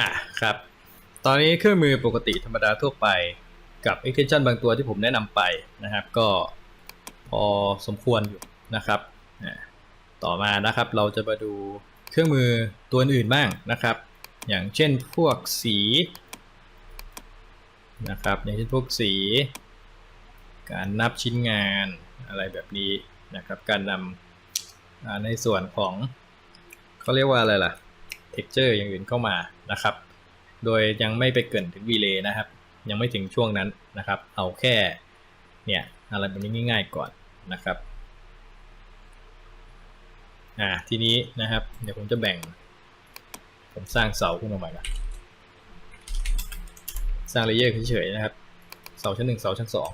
อะครับ ตอนนี้เครื่องมือปกติธรรมดาทั่วไปกับ extension บางตัวที่ผมแนะนำไปนะครับ ก็พอสมควรอยู่นะครับต่อมานะครับเราจะมาดูเครื่องมือตัวอื่นบ้างนะครับ อย่างเช่นพวกสีนะครับอย่างเช่นพวกสี การนับชิ้นงานอะไรแบบนี้นะครับ การนำในส่วนของเขาเรียกว่าอะไรล่ะ texture อย่างอื่นเข้ามานะครับ โดยยังไม่ไปเกินถึง relay นะครับ ยังไม่ถึงช่วงนั้นนะครับ เอาแค่เนี่ยอะไรแบบนี้ง่าย ๆก่อนนะครับอ่าทีนี้นะครับ เดี๋ยวผมจะแบ่ง ผมสร้างเสาขึ้นมาใหม่ละสร้างเลเยอร์เฉยๆนะครับ เสาชั้นหนึ่งเสาชั้นสอง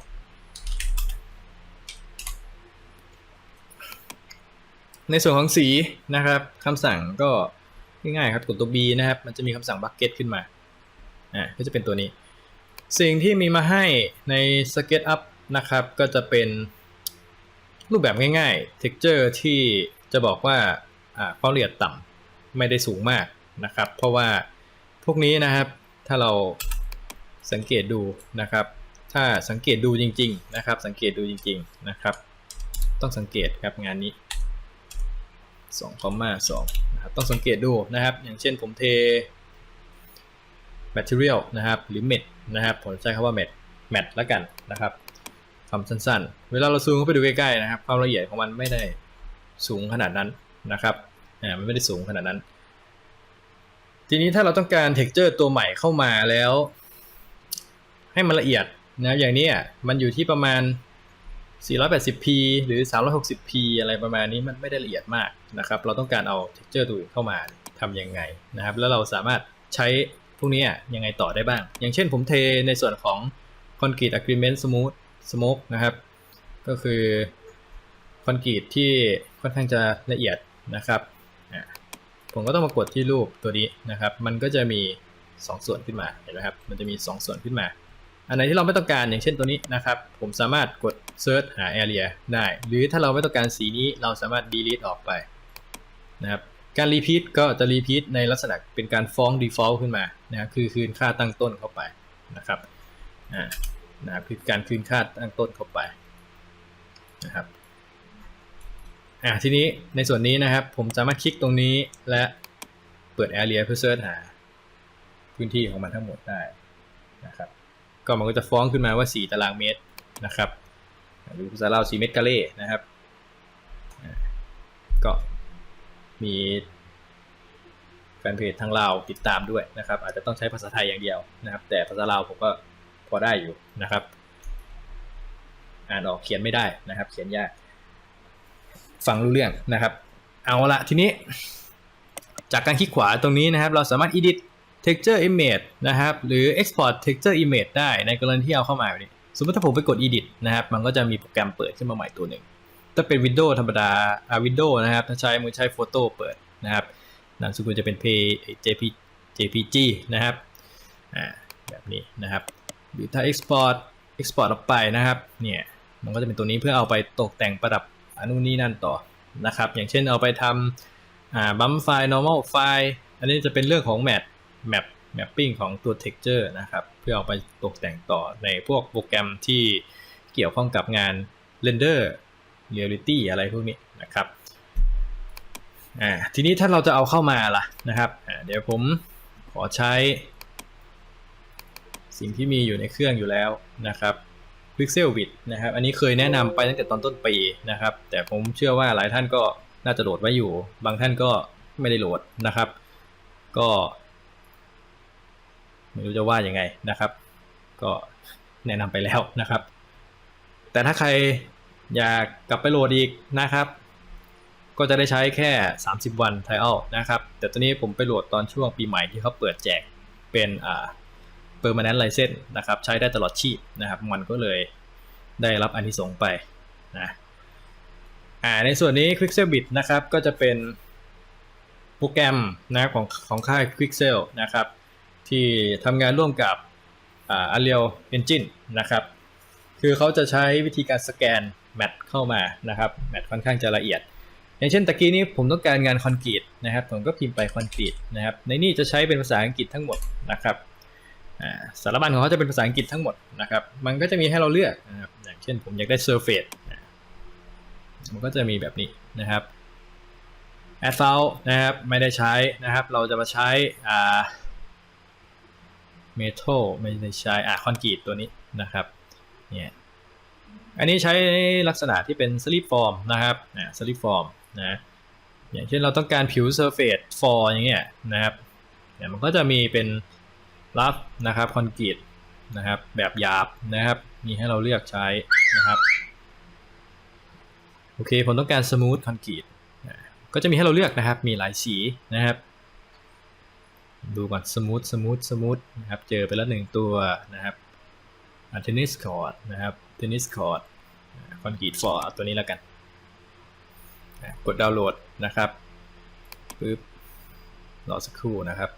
ในส่วนของสีนะครับคำสั่งก็ ง่ายๆครับกดตัว B นะครับ มันจะมีคำสั่ง bucket ขึ้นมา อ่า ก็จะเป็นตัวนี้ สิ่งที่มีมาให้ใน SketchUp นะครับ ก็จะเป็นรูปแบบง่ายๆ texture ที่จะบอกว่า อ่า ความละเอียดต่ำไม่ได้สูงมากนะครับ เพราะว่าพวกนี้นะครับ ถ้าเราสังเกตดูนะครับ ถ้าสังเกตดูจริง ๆ นะครับ สังเกตดูจริง ๆ นะครับ ต้องสังเกตครับงานนี้ 2คอมมา2นะครับต้องสังเกตดูนะครับ อย่างเช่นผมเท material นะครับหรือ met นะครับผมใช้คำว่า met met แล้วกันนะครับคำสั้นๆ เวลาเราซูมเข้าไปดูใกล้ๆนะครับ ความละเอียดของมันไม่ได้สูงขนาดนั้นนะครับอ่ามันไม่ได้สูงขนาดนั้น ทีนี้ถ้าเราต้องการ texture ตัวใหม่เข้ามาแล้ว ให้มันละเอียดนะอย่างนี้มันอยู่ที่ประมาณ 480p หรือ 360p อะไรประมาณนี้มันไม่ได้ละเอียดมากนะครับ เราต้องการเอา texture ตัวอื่นเข้ามาทำยังไงนะครับ แล้วเราสามารถใช้พวกนี้อะยังไงต่อได้บ้าง อย่างเช่นผมเทในส่วนของ concrete agreement smooth smoke นะครับ ก็คือคอนกรีตที่ค่อนข้างจะละเอียดนะครับ ผมก็ต้องมากดที่รูปตัวนี้นะครับ มันก็จะมี 2 ส่วนขึ้นมา เห็นไหมครับ มันจะมี 2 ส่วนขึ้นมา อันไหนที่เราไม่ต้องการอย่างเช่นตัวนี้นะครับ ผมสามารถกด search หา area ได้ หรือถ้าเราไม่ต้องการสีนี้เราสามารถ delete ออกไปนะครับการ repeat ก็จะ repeat ในลักษณะเป็นการฟ้อง default ขึ้นมานะค,คือคืนค่าตั้งต้นเข้าไปนะครับอ่านะค,บคือการคืนค่าตั้งต้นเข้าไปนะครับอ่าทีนี้ในส่วนนี้นะครับผมสามารถคลิกตรงนี้และเปิด area เพื่อ search หาพื้นที่ของมันทั้งหมดได้นะครับ ก็มันก็จะฟ้องขึ้นมาว่า 4 ตารางเมตรนะครับหรือภาษาลาว4เมตรกะเล่นะครับ ก็มีแฟนเพจทางลาวติดตามด้วยนะครับ อาจจะต้องใช้ภาษาไทยอย่างเดียวนะครับ แต่ภาษาลาวผมก็พอได้อยู่นะครับ อ่านออกเขียนไม่ได้นะครับ เขียนยากฟังรู้เรื่องนะครับ เอาละทีนี้ จากการคลิกขวาตรงนี้นะครับ เราสามารถ edit texture image นะครับ หรือ export texture image ได้ในกรณีที่เอาเข้ามาแบบนี้ สมมติถ้าผมไปกด edit นะครับ มันก็จะมีโปรแกรมเปิดขึ้นมาใหม่ตัวหนึ่ง ถ้าเป็น Windows ธรรมดา อ่า Windows นะครับ ถ้าใช้มือใช้โฟโต้เปิดนะครับนามสกุลจะเป็น JP JPG นะครับ อ่า แบบนี้นะครับ หรือถ้า export export ออกไปนะครับ เนี่ย มันก็จะเป็นตัวนี้เพื่อเอาไปตกแต่งประดับอนุนี่นั่นต่อ นะครับ อย่างเช่นเอาไปทำบัมไฟล์ normal ไฟล์ อันนี้จะเป็นเรื่องของ map map mapping ของตัว texture นะครับ เพื่อเอาไปตกแต่งต่อในพวกโปรแกรมที่เกี่ยวข้องกับงาน render reality อะไรพวกนี้นะครับอ่าทีนี้ถ้าเราจะเอาเข้ามาล่ะนะครับอ่าเดี๋ยวผมขอใช้ สิ่งที่มีอยู่ในเครื่องอยู่แล้วนะครับ Pixel w i d นะครับ อันนี้เคยแนะนำไปตั้งแต่ตอนต้นปีนะครับ แต่ผมเชื่อว่าหลายท่านก็น่าจะโหลดไว้อยู่ บางท่านก็ไม่ได้โหลดนะครับ ก็ ไม่รู้จะว่ายังไงนะครับ ก็แนะนำไปแล้วนะครับ แต่ถ้าใครอยากกลับไปโหลดอีกนะครับ ก็จะได้ใช้แค่ 30 วัน trial นะครับ แต่ตอนนี้ผมไปโหลดตอนช่วงปีใหม่ที่เขาเปิดแจกเป็นอ่า permanent license นะครับ ใช้ได้ตลอดชีพนะครับ มันก็เลยได้รับอันที่สงไปนะอ่าในส่วนนี้ Quixel นะครับก็จะเป็นโปรแกรมนะของของค่าย Quixel นะครับ ที่ทำงานร่วมกับอ่า Unreal Engine นะครับ คือเขาจะใช้วิธีการสแกนแมทเข้ามานะครับแมทค่อนข้างจะละเอียด อย่างเช่นตะกี้นี้ผมต้องการงานคอนกรีตนะครับผมก็พิมพ์ไปคอนกรีตนะครับในนี้จะใช้เป็นภาษาอังกฤษทั้งหมดนะครับสารบัญของเขาจะเป็นภาษาอังกฤษทั้งหมดนะครับ มันก็จะมีให้เราเลือกนะครับอย่างเช่นผมอยากได้ surface มันก็จะมีแบบนี้นะครับ asphalt นะครับไม่ได้ใช้นะครับ เราจะมาใช้อ่า metal ไม่ได้ใช้อ่าคอนกรีตตัวนี้นะครับเนี่ยอันนี้ใช้ลักษณะที่เป็น slip form นะครับอ่า slip form นะอย่างเช่นเราต้องการผิว surface for อย่างเงี้ยนะครับเนี่ยมันก็จะมีเป็นรับนะครับคอนกรีตนะครับแบบหยาบนะครับมีให้เราเลือกใช้นะครับโอเคผมต้องการ smooth คอนกรีตก็จะมีให้เราเลือกนะครับ มีหลายสีนะครับ ดูก่อนสมูทสมูทสมูทนะครับ เจอไปแล้วหนึ่งตัวนะครับเทนนิสคอร์ดนะครับเทนนิสคอร์ดคอนกรีตฟอร์ตัวนี้แล้วกัน กดดาวน์โหลดนะครับปึ๊บรอสักครู่นะครับ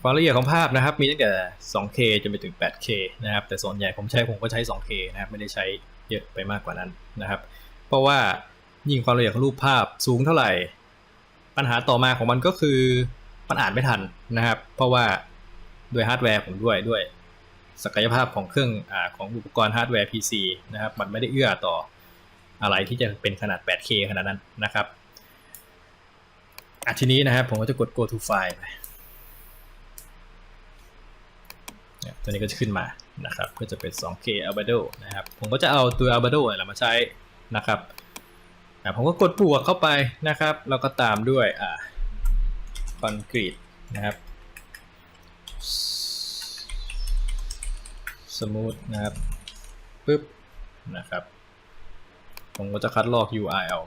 ความละเอียดของภาพนะครับ มีตั้งแต่ 2K จนไปถึง 8K นะครับ แต่ส่วนใหญ่ผมใช้ผมก็ใช้ 2K นะครับ ไม่ได้ใช้เยอะไปมากกว่านั้นนะครับ เพราะว่ายิ่งความละเอียดของรูปภาพสูงเท่าไหร่ ปัญหาต่อมาของมันก็คือ มันอ่านไม่ทันนะครับ เพราะว่าด้วยฮาร์ดแวร์ผมด้วยด้วย ศักยภาพของเครื่องอของอุปกรณ์ฮาร์ดแวร์ PC นะครับ มันไม่ได้เอื้อต่ออะไรที่จะเป็นขนาด 8K ขนาดนั้นนะครับอะทีนี้นะครับ ผมก็จะกด go to file ไปเนี่ยตัวนี้ก็จะขึ้นมานะครับก็จะเป็น 2K Albedo นะครับ ผมก็จะเอาตัว Albedo เนี่ยแหละมาใช้นะครับผมก็กดบวกเข้าไปนะครับ แล้วก็ตามด้วยอ่า อนกรีตนะครับสมูทนะครับปึ๊บนะครับ ผมก็จะคัดลอก URL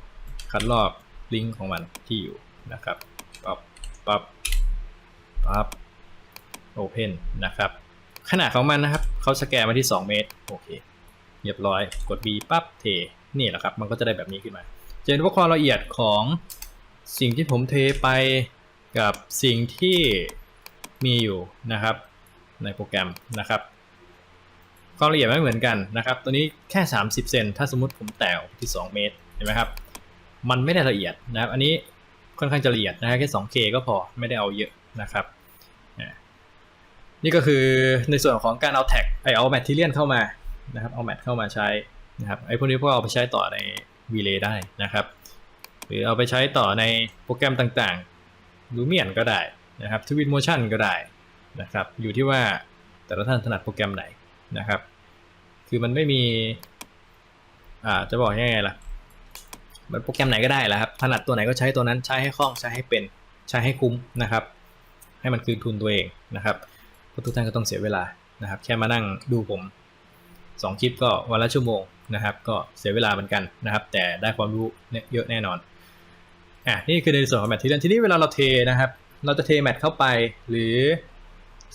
คัดลอกลิงก์ของมันที่อยู่นะครับปับปับปับ Open นะครับ ขนาดของมันนะครับ เขาสแกนมาที่ 2 เมตร โอเคเรียบร้อย กด B ปั๊บเท นี่แหละครับ มันก็จะได้แบบนี้ขึ้นมา จะเห็นว่าความละเอียดของสิ่งที่ผมเทไป กับสิ่งที่มีอยู่นะครับ ในโปรแกรมนะครับความละเอียดไม่เหมือนกันนะครับ ตัวนี้แค่ 30 เซน ถ้าสมมติผมแตะออกที่ 2 เมตร เห็นไหมครับ มันไม่ได้ละเอียดนะครับ อันนี้ค่อนข้างจะละเอียดนะครับแค่ 2K ก็พอ ไม่ได้เอาเยอะนะครับ นี่ก็คือในส่วนของการเอาแท็กไอเอาแมทเทียนเข้ามานะครับ เอาแมทเข้ามาใช้นะครับ ไอพวกนี้พวกเอาไปใช้ต่อใน Relay ได้นะครับ หรือเอาไปใช้ต่อในโปรแกรมต่างๆ Lumion ก็ได้นะครับ Twin Motion ก็ได้นะครับ อยู่ที่ว่าแต่ละท่านถนัดโปรแกรมไหนนะครับ คือมันไม่มี อ่า จะบอกยังไงล่ะ มันโปรแกรมไหนก็ได้แหละครับ ถนัดตัวไหนก็ใช้ตัวนั้น ใช้ให้คล่อง ใช้ให้เป็น ใช้ให้คุ้มนะครับ ให้มันคืนทุนตัวเองนะครับเพราะทุกท่านก็ต้องเสียเวลานะครับ แค่มานั่งดูผม 2 คลิปก็วันละชั่วโมงนะครับ ก็เสียเวลาเหมือนกันนะครับ แต่ได้ความรู้เยอะแน่นอน อะนี่คือในส่วนของแมททีเรียนทีนี้เวลาเราเทนะครับ เราจะเทแมทเข้าไป หรือ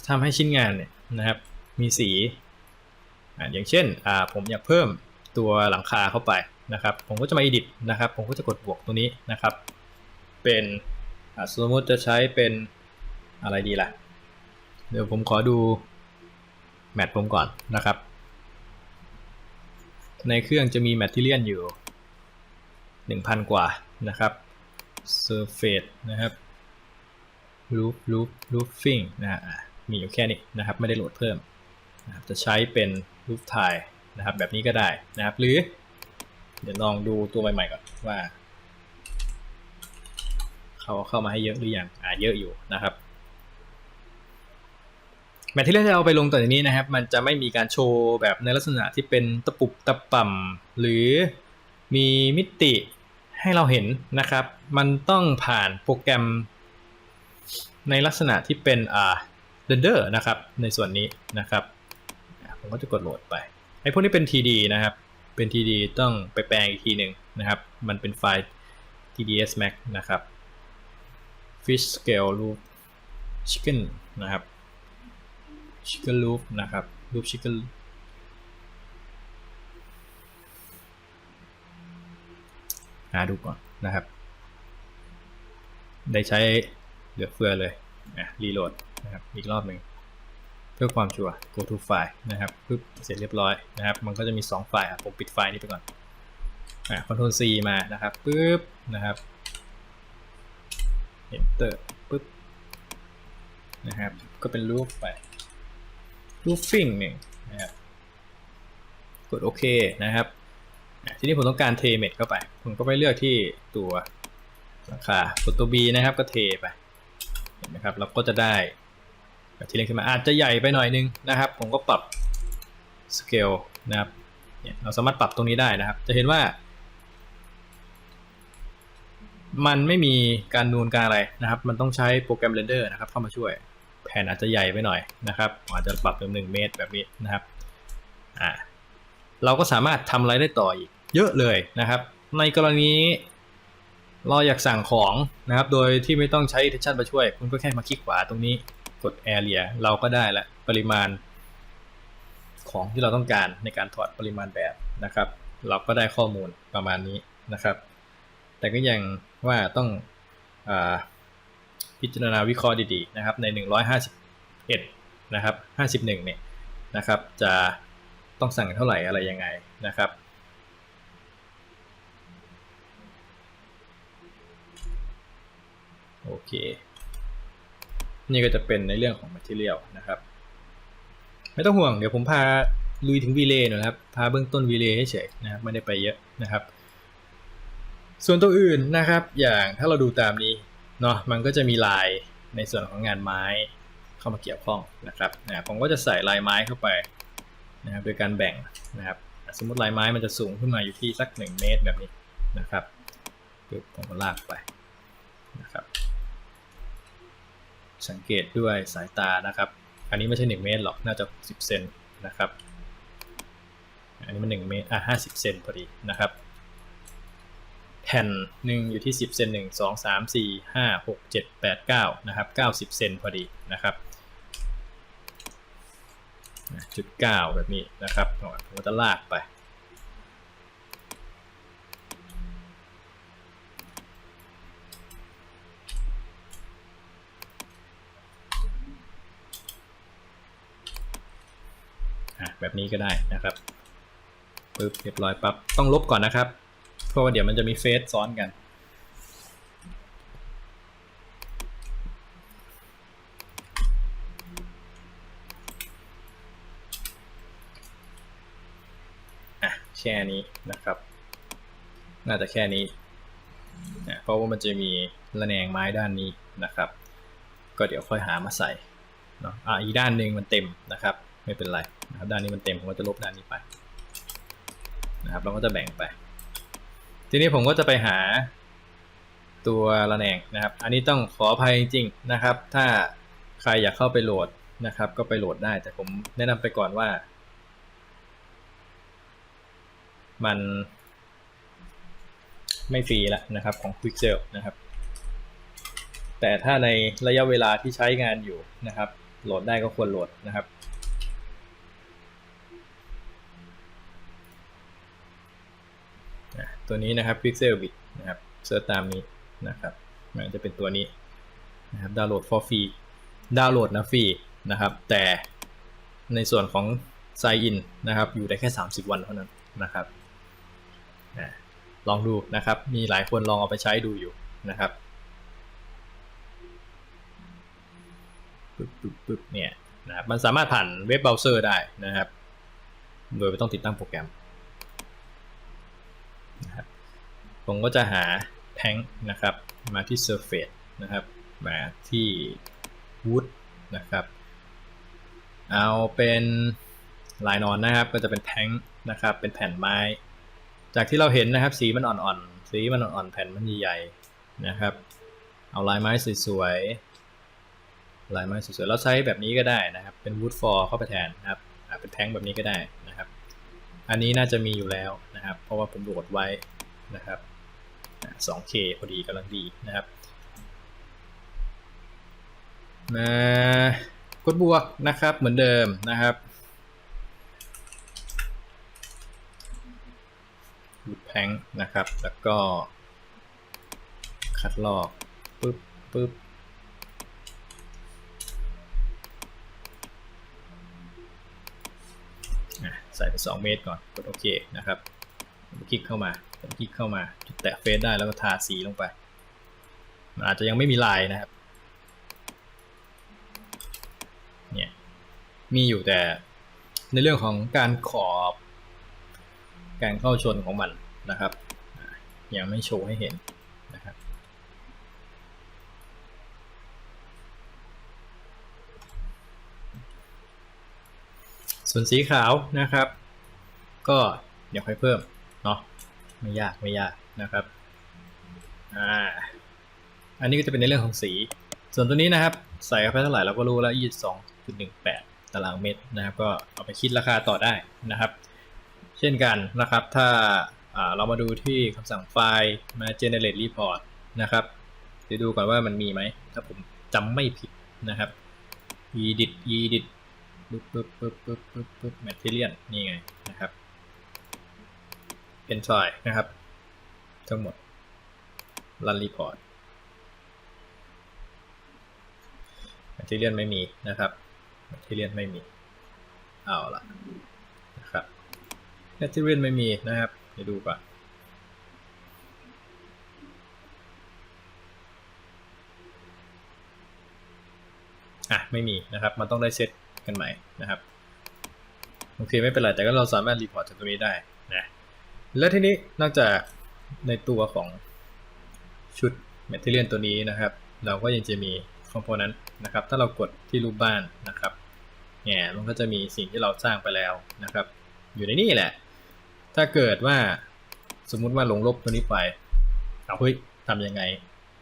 ทำให้ชิ้นงานเนี่ยนะครับ มีสีอะอย่างเช่นอ่าผมอยากเพิ่มตัวหลังคาเข้าไปนะครับ ผมก็จะมา edit นะครับ ผมก็จะกดบวกตรงนี้นะครับ เป็นสมมติจะใช้เป็นอะไรดีล่ะ เดี๋ยวผมขอดูแมทผมก่อนนะครับ ในเครื่องจะมีแมทเทียนอยู่ 1,000 กว่านะครับ Surface นะครับ Roof Roof Roofing นะฮะมีอยู่แค่นี้นะครับ ไม่ได้โหลดเพิ่มนะครับจะใช้เป็น Roof Tile นะครับ แบบนี้ก็ได้นะครับ หรือ เดี๋ยวลองดูตัวใหม่ๆก่อนว่า เขาเข้ามาให้เยอะหรือยังอ่าเยอะอยู่นะครับแมทที่เราจะเอาไปลงต่อจากนี้นะครับ มันจะไม่มีการโชว์แบบในลักษณะที่เป็นตะปุบตะป่ำหรือมีมิติ ให้เราเห็นนะครับ มันต้องผ่านโปรแกรมในลักษณะที่เป็นอ่าเรนเดอร์นะครับ ในส่วนนี้นะครับ ผมก็จะกดโหลดไป ไอ้พวกนี้เป็น TD นะครับ เป็น TD ต้องไปแปลงอีกทีหนึ่งนะครับ มันเป็นไฟล์ TDS Max นะครับ Fish Scale Loop Chicken นะครับ Chicken Loop นะครับ Loop Chicken หาดูก่อนนะครับ ได้ใช้เหลือเฟือเลยอะรีโหลดนะครับอีกรอบหนึ่งเพื่อความชัวร์ go to file นะครับปึ๊บเสร็จเรียบร้อยนะครับ มันก็จะมี 2 ไฟล์อะผมปิดไฟล์นี้ไปก่อนอ่า Ctrl C มานะครับปึ๊บนะครับ Enter ปึ๊บนะครับ ก็เป็นรูปไป roofing หนึ่งนะครับกดโอเคนะครับ ทีนี้ผมต้องการเทเม็ดเข้าไป ผมก็ไปเลือกที่ตัวราคากดตัว B นะครับก็เทไปเห็นไหมครับเราก็จะได้แบบที่เล็กขึ้นมาอาจจะใหญ่ไปหน่อยนึงนะครับ ผมก็ปรับสเกลนะครับเนี่ยเราสามารถปรับตรงนี้ได้นะครับ จะเห็นว่า มันไม่มีการนูนการอะไรนะครับ มันต้องใช้โปรแกรมเรนเดอร์นะครับ เข้ามาช่วยแผ่นอาจจะใหญ่ไปหน่อยนะครับอาจจะปรับเป็นหนึ่งเมตรแบบนี้นะครับอ่าเราก็สามารถทำอะไรได้ต่ออีก เยอะเลยนะครับ ในกรณี เราอยากสั่งของนะครับ โดยที่ไม่ต้องใช้ attention มาช่วย คุณก็แค่มาคลิกขวาตรงนี้กด area เราก็ได้ละปริมาณ ของที่เราต้องการในการถอดปริมาณแบบนะครับ เราก็ได้ข้อมูลประมาณนี้นะครับ แต่ก็ยังว่าต้องอพิจารณาวิเคราะห์ดีๆนะครับใน 151 นะครับ 51 เนี่ยนะครับ จะต้องสั่งเท่าไหร่อะไรยังไงนะครับ โอเค นี่ก็จะเป็นในเรื่องของ Material นะครับ ไม่ต้องห่วงเดี๋ยวผมพาลุยถึงวีเลย์หนะครับ พาเบื้องต้นวีเลย์เฉยนะครับไม่ได้ไปเยอะนะครับ ส่วนตัวอื่นนะครับ อย่างถ้าเราดูตามนี้เนาะมันก็จะมีลายในส่วนของงานไม้เข้ามาเกี่ยวข้องนะครับนะผมก็จะใส่ลายไม้เข้าไปนะครับโดยการแบ่งนะครับ สมมติลายไม้มันจะสูงขึ้นมาอยู่ที่สัก 1 เมตรแบบนี้นะครับปึ๊บผมก็ลากไปนะครับ สังเกตด้วยสายตานะครับ อันนี้ไม่ใช่ 1 เมตรหรอก น่าจะ 10 เซนนะครับ อันนี้มัน1เมตร อะ50 เซนพอดีนะครับ แผ่นหนึ่งอยู่ที่ 10 เซน1 2 3 4 5 6 7 8 9 นะครับ 90 เซนพอดีนะครับจุด9แบบนี้นะครับผมจะลากไป อะ แบบนี้ก็ได้นะครับปึ๊บเรียบร้อยปั๊บต้องลบก่อนนะครับ เพราะว่าเดี๋ยวมันจะมีเฟซซ้อนกัน อะแค่นี้นะครับ น่าจะแค่นี้นะเพราะว่ามันจะมีระแนงไม้ด้านนี้นะครับ ก็เดี๋ยวค่อยหามาใส่เนาะอะอีกด้านหนึ่งมันเต็มนะครับ ไม่เป็นไรนะครับด้านนี้มันเต็มผมก็จะลบด้านนี้ไปนะครับเราก็จะแบ่งไป ทีนี้ผมก็จะไปหาตัวระแนงนะครับ อันนี้ต้องขออภัยจริงๆนะครับ ถ้าใครอยากเข้าไปโหลดนะครับ ก็ไปโหลดได้ แต่ผมแนะนำไปก่อนว่า มันไม่ฟรีล้วนะครับของ Quixel นะครับ แต่ถ้าในระยะเวลาที่ใช้งานอยู่นะครับ โหลดได้ก็ควรโหลดนะครับ ตัวนี้นะครับ Pixel Bit นะครับเซิร์ชตามนี้นะครับมันจะเป็นตัวนี้นะครับดาวน์โหลด for free ดาวน์โหลดนะฟรีนะครับ แต่ในส่วนของ Sign in นะครับ อยู่ได้แค่ 30 วันเท่านั้นนะครับลองดูนะครับ มีหลายคนลองเอาไปใช้ดูอยู่นะครับปึ๊บปึ๊บปึ๊บเนี่ยนะครับมันสามารถผ่านเว็บเบราว์เซอร์ได้นะครับ โดยไม่ต้องติดตั้งโปรแกรม ผมก็จะหาแทงนะครับ มาที่ Surface นะครับ มาที่ Wood นะครับ เอาเป็นลายนอนนะครับ ก็จะเป็นแทงนะครับ เป็นแผ่นไม้ จากที่เราเห็นนะครับ สีมันอ่อนๆ สีมันอ่อนๆ แผ่นมันใหญ่ๆ นะครับ เอาลายไม้สวยๆ ลายไม้สวยๆแล้วใช้แบบนี้ก็ได้นะครับ เป็น wood for เข้าไปแทนนะครับเป็นแท้งแบบนี้ก็ได้ อันนี้น่าจะมีอยู่แล้วนะครับ เพราะว่าผมโหลดไว้นะครับ 2K พอดีกำลังดีนะครับมากดบวกนะครับเหมือนเดิมนะครับหยุดแพงนะครับ แล้วก็คัดลอกปึ๊บปึ๊บ ใส่ไป 2 เมตรก่อนกดโอเคนะครับคลิกเข้ามาคลิกเข้ามาจุดแตะเฟซได้แล้วก็ทาสีลงไปมันอาจจะยังไม่มีลายนะครับเนี่ยมีอยู่แต่ในเรื่องของการขอบการเข้าชนของมันนะครับยังไม่โชว์ให้เห็นนะครับ ส่วนสีขาวนะครับ ก็เดี๋ยวค่อยเพิ่มเนาะไม่ยากไม่ยากนะครับอ่าอันนี้ก็จะเป็นในเรื่องของสี ส่วนตัวนี้นะครับ ใส่เข้าไปเท่าไหร่เราก็รู้แล้ว22.18 ตารางเมตรนะครับ ก็เอาไปคิดราคาต่อได้นะครับ เช่นกันนะครับ ถ้าอ่าเรามาดูที่คำสั่งไฟล์มา generate report นะครับเดี๋ยวดูก่อนว่ามันมีไหม ถ้าผมจำไม่ผิดนะครับ edit edit ปึ๊บปึ๊บปึ๊บปึ๊บปึ๊บปึ๊บ material นี่ไงนะครับเป็นไฟล์นะครับ ทั้งหมด run report material ไม่มีนะครับ material ไม่มี เอาละนะครับ material ไม่มีนะครับเดี๋ยวดูก่อนอะไม่มีนะครับ มันต้องได้เซต กันใหม่นะครับโอเคไม่เป็นไรแต่ก็เราสามารถรีพอร์ตจากตรงนี้ได้นะแล้วทีนี้นอกจากในตัวของชุด Material ตัวนี้นะครับ เราก็ยังจะมี Component นะครับ ถ้าเรากดที่รูปบ้านนะครับเนี่ยมันก็จะมีสิ่งที่เราสร้างไปแล้วนะครับ อยู่ในนี่แหละ ถ้าเกิดว่าสมมุติว่าลงลบตัวนี้ไปเอาเฮ้ยทำยังไง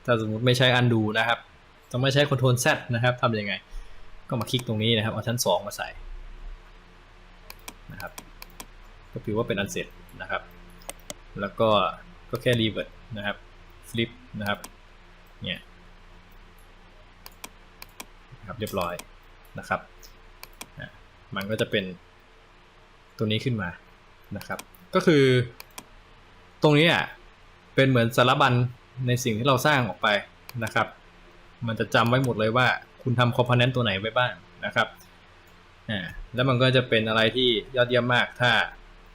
ถ้าสมมุติไม่ใช้ undo นะครับ ต้องไม่ใช้ Ctrl Z นะครับทำยังไง ก็มาคลิกตรงนี้นะครับ เอาชั้น 2 มาใส่นะครับ ก็ถือว่าเป็นอันเสร็จนะครับ แล้วก็ก็แค่ revert นะครับ flip นะครับ เนี่ยนะครับเรียบร้อยนะครับ มันก็จะเป็นตัวนี้ขึ้นมานะครับ ก็คือ ตรงนี้อะเป็นเหมือนสารบัญในสิ่งที่เราสร้างออกไปนะครับ มันจะจำไว้หมดเลยว่า คุณทำคอมโพเนนต์ตัวไหนไว้บ้างนะครับอ่าแล้วมันก็จะเป็นอะไรที่ยอดเยี่ยมมาก ถ้า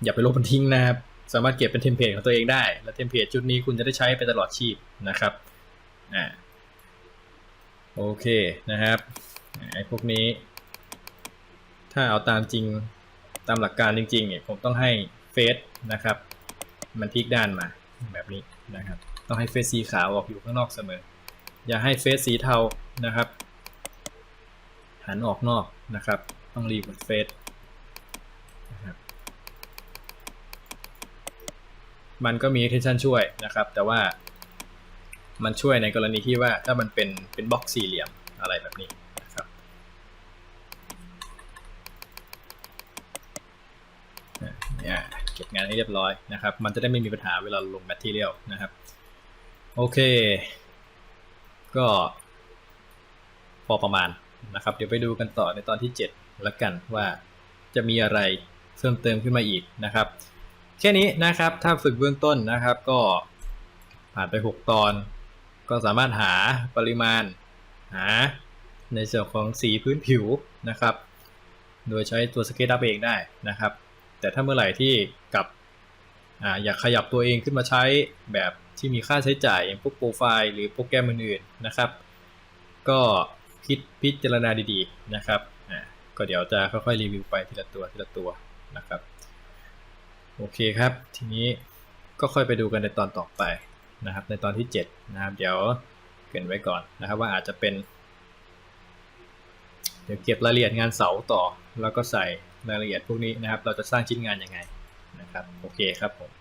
อย่าไปลบมันทิ้งนะครับสามารถเก็บเป็นเทมเพลตของตัวเองได้ และเทมเพลตชุดนี้คุณจะได้ใช้ไปตลอดชีพนะครับอ่าโอเคนะครับไอ้พวกนี้ ถ้าเอาตามจริงตามหลักการจริงๆเนี่ยผมต้องให้เฟสนะครับ มันพลิกด้านมาแบบนี้นะครับ ต้องให้เฟสสีขาวออกอยู่ข้างนอกเสมอ อย่าให้เฟสสีเทานะครับ หันออกนอกนะครับ ต้องรีบเฟสนะครับมันก็มี extension ช่วยนะครับ แต่ว่ามันช่วยในกรณีที่ว่าถ้ามันเป็นเป็นบล็อกสี่เหลี่ยมอะไรแบบนี้นะครับเนี่ยเก็บงานให้เรียบร้อยนะครับ มันจะได้ไม่มีปัญหาเวลาลง material นะครับ โอเค ก็พอประมาณ นะครับ เดี๋ยวไปดูกันต่อในตอนที่7แล้วกันว่าจะมีอะไรเพิ่มเติมขึ้นมาอีกนะครับแค่นี้นะครับถ้าฝึกเบื้องต้นนะครับก็ผ่านไป 6 ตอน ก็สามารถหาปริมาณหาในส่วนของสีพื้นผิวนะครับ โดยใช้ตัวสเกตอัพเองได้นะครับ แต่ถ้าเมื่อไหร่ที่กับออยากขยับตัวเองขึ้นมาใช้แบบที่มีค่าใช้จ่ายอย่างพวกโปรไฟล์หรือโปรแกรมอื่นๆนะครับ ก็ คิดพิจารณาดีๆนะครับอ่าก็เดี๋ยวจะค่อยๆรีวิวไปทีละตัวทีละตัวนะครับโอเคครับ ทีนี้ก็ค่อยไปดูกันในตอนต่อไปนะครับ ในตอนที่ 7 นะครับ เดี๋ยวเกินไว้ก่อนนะครับ ว่าอาจจะเป็น เดี๋ยวเก็บรายละเอียดงานเสาต่อ แล้วก็ใส่รายละเอียดพวกนี้นะครับ เราจะสร้างชิ้นงานยังไงนะครับ โอเคครับผม